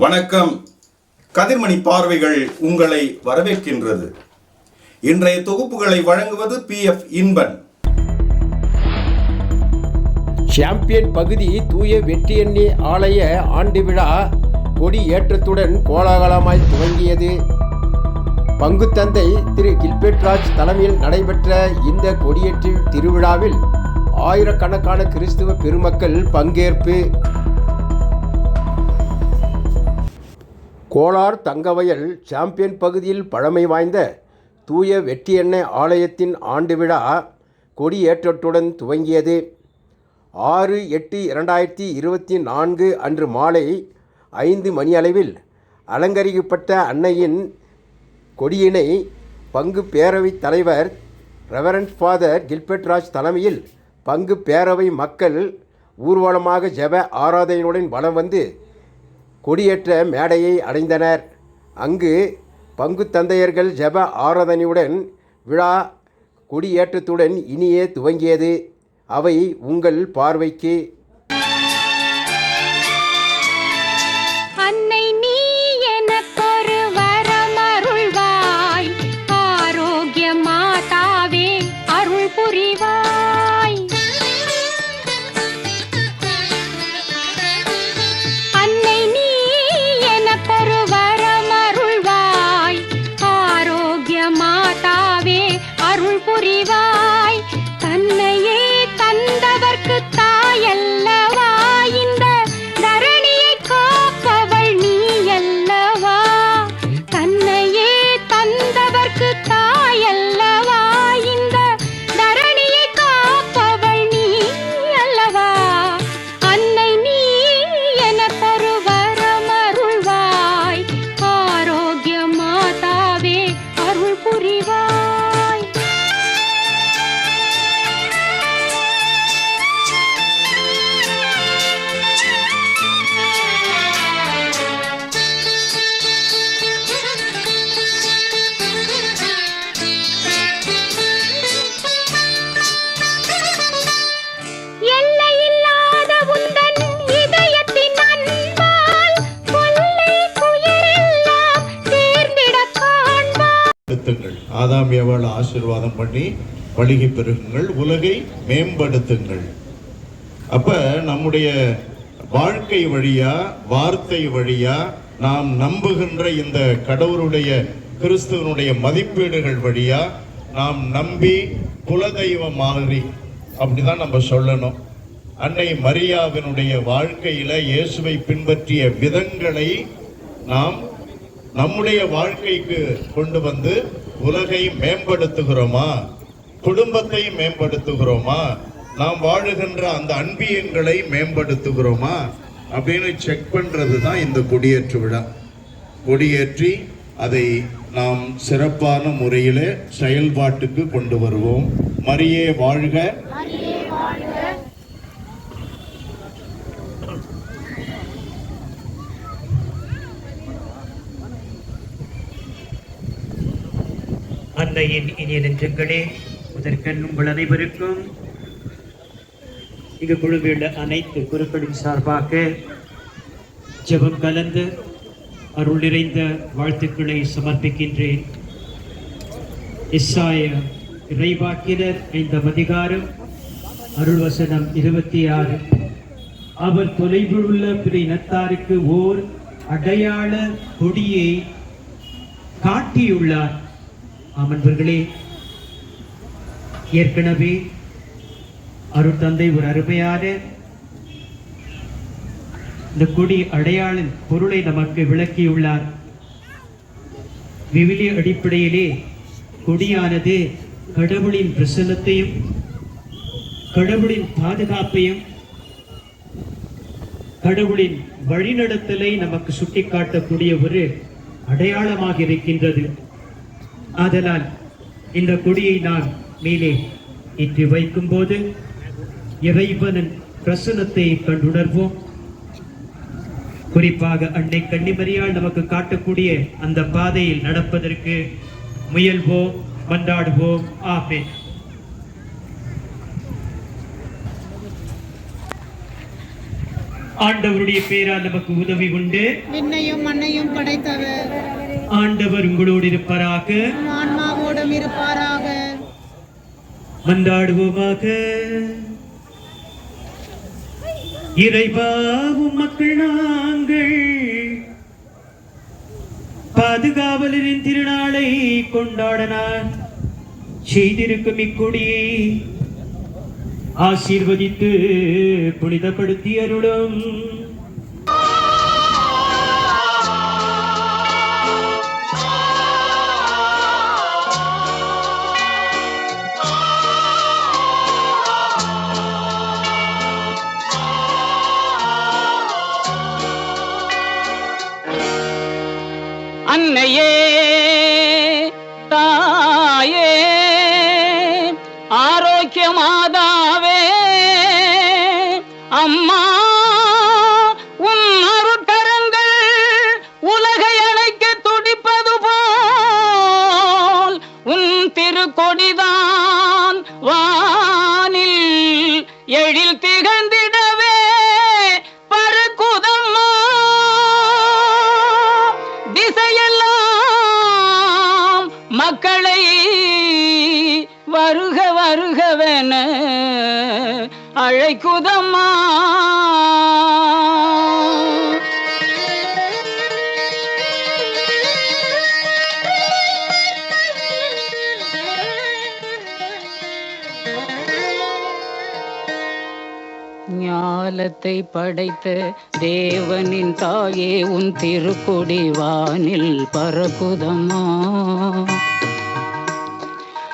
வணக்கம். கதிர்மணி பார்வைகள் உங்களை வரவேற்கின்றது. இன்றைய தொகுப்புகளை வழங்குவது பி எஃப் இன்பன். சாம்பியன் பகுதி தூய வெற்றியண்ணி ஆலய ஆண்டு விழா கொடி ஏற்றத்துடன் கோலாகலமாய் துவங்கியது. பங்குத்தந்தை திரு கில்பெட்ராஜ் தலைமையில் நடைபெற்ற இந்த கொடியேற்று திருவிழாவில் ஆயிரக்கணக்கான கிறிஸ்துவ பெருமக்கள் பங்கேற்பு. கோலார் தங்கவயல் சாம்பியன் பகுதியில் பழமை வாய்ந்த தூய வெற்றியெண்ணெய் ஆலயத்தின் ஆண்டு விழா கொடியேற்றத்துடன் துவங்கியது. ஆறு எட்டு இரண்டாயிரத்தி இருபத்தி நான்கு அன்று மாலை ஐந்து மணியளவில் அலங்கரிக்கப்பட்ட அன்னையின் கொடியினை பங்கு பேரவைத் தலைவர் ரெவரண்ட் ஃபாதர் கில்பெட்ராஜ் தலைமையில் பங்கு பேரவை மக்கள் ஊர்வலமாக ஜெப ஆராதனையுடன் வலம் வந்து கொடியேற்ற மேடையை அடைந்தனர். அங்கு பங்கு தந்தையர்கள் ஜெப ஆராதனையுடன் விழா கொடியேற்றத்துடன் இனியே துவங்கியது. அவை உங்கள் பார்வைக்கு. அன்னை புரிவாய். ஆதாம் ஏவாள் ஆசீர்வாதம் பண்ணி பழுகி பெருகுங்கள் உலகை மேம்படுத்துங்கள். அப்ப நம்முடைய வாழ்க்கை வழியா வார்த்தை வழியா நாம் நம்புகின்ற இந்த கடவுளுடைய கிறிஸ்துவனுடைய மதிப்பீடுகள் வழியா நாம் நம்பி குலதெய்வ மாதிரி அப்படிதான் நம்ம சொல்லணும். அன்னை மரியாவினுடைய வாழ்க்கையில இயேசுவை பின்பற்றிய விதங்களை நாம் நம்முடைய வாழ்க்கைக்கு கொண்டு வந்து உலகை மேம்படுத்துகிறோமா? குடும்பத்தை மேம்படுத்துகிறோமா? நாம் வாழுகின்ற அந்த அன்பியங்களை மேம்படுத்துகிறோமா? அப்படின்னு செக் பண்றது தான் இந்த கொடியேற்று விழா. கொடியேற்றி அதை நாம் சிறப்பான முறையிலே செயல்பாட்டுக்கு கொண்டு வருவோம். மரியே வாழ்க. தந்தையின் இனிய நெஞ்சங்களே முதற்கண் உங்கள் அனைவருக்கும் இங்கு குழுவில் அனைத்து குருக்களின் சார்பாக ஜெபம் கலந்து அருள் நிறைந்த வாழ்த்துக்களை சமர்ப்பிக்கின்றேன். இஸ்ஸாய இறைவாக்கினர் ஐந்தாம் அதிகாரம் அருள் வசனம் இருபத்தி ஆறு அவர் தொலைவில் உள்ள பிற இனத்தாருக்கு ஓர் அடையாள கொடியை காட்டியுள்ளார். ஆமன்பர்களே ஏற்கனவே அருட்தந்தை ஒரு அருமையான இந்த கொடி அடையாள பொருளை நமக்கு விளக்கியுள்ளார். விவிலிய அடிப்படையிலே கொடியானது கடவுளின் பிரசன்னத்தையும் கடவுளின் பாதுகாப்பையும் கடவுளின் வழிநடத்தலை நமக்கு சுட்டிக்காட்டக்கூடிய ஒரு அடையாளமாக இருக்கின்றது. ஆதலால் இந்த கொடியை நான் மேலே ஏற்றி வைக்கும்போது இறைவனின் பிரசனத்தை கண்டுணர்வோம். குறிப்பாக அன்னை கன்னிமரியால் நமக்கு காட்டக்கூடிய அந்த பாதையில் நடப்பதற்கு முயல்வோம் மன்றாடுவோம். ஆமே ஆண்டவருடைய பேரால் நமக்கு உதவி உண்டு. விண்ணையும் மண்ணையும் படைத்தவர். ஆண்டவர் உங்களோடு இருப்பாராக. ஆன்மாவோடும் இருப்பாராக. மன்றாடுவோமாக. இறைவாவும் மக்கள் நாங்கள் பாதுகாவலரின் திருநாளை கொண்டாடனார் செய்திருக்கும் இக்கொடியை ஆசீர்வதித்து புனிதப்படுத்தி அருளும். மாதாவே அம்மா உன் அருட்கரங்கள் உலகை அணைக்க துடிப்பது போல் உன் திருக்கொடிதான் வானில் எழில் திகழ்ந்திடவே பறக்குதம்மா. திசையெல்லாம் மக்களை வருக அருகவன அழைக்குதம்மா. ஞாலத்தை படைத்த தேவனின் தாயே உன் திருக்குடி வானில் பறக்குதம்மா.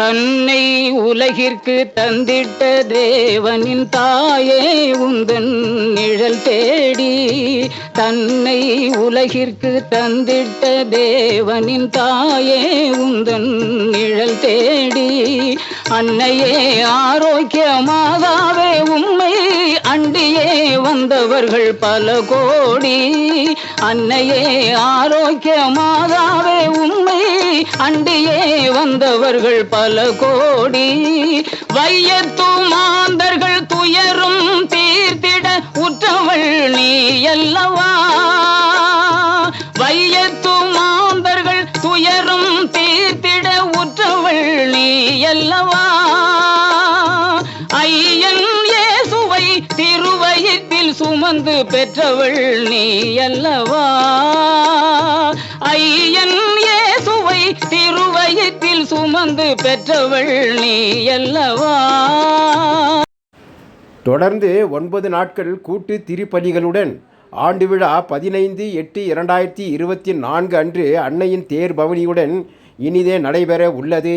தன்னை உலகிற்கு தந்திட்ட தேவனின் தாயே உந்தன் நிழல் தேடி தன்னை உலகிற்கு தந்திட்ட தேவனின் தாயே உந்தன் நிழல் தேடி அன்னையே ஆரோக்கிய மாதாவே தாண்டியே வந்தவர்கள் பல கோடி. அன்னையே ஆரோக்கிய மாதாவே உம்மை அண்டியே வந்தவர்கள் பல கோடி. வையத்து மாந்தர்கள் துயரும் தீர்த்திட உற்றவள் நீ அல்லவா? வையத்து மாந்தர்கள் துயரும் தீர்த்திட உற்றவள் நீ அல்லவா? சுமந்து பெற்றவள் நீ அல்லவா? ஐயன் சுவை திருவயத்தில் சுமந்து பெற்றவள் நீ அல்லவா? தொடர்ந்து ஒன்பது நாட்கள் கூட்டு திருப்பணிகளுடன் ஆண்டு விழா பதினைந்து எட்டு இரண்டாயிரத்தி இருபத்தி நான்கு அன்று அன்னையின் தேர் பவனியுடன் இனிதே நடைபெற உள்ளது.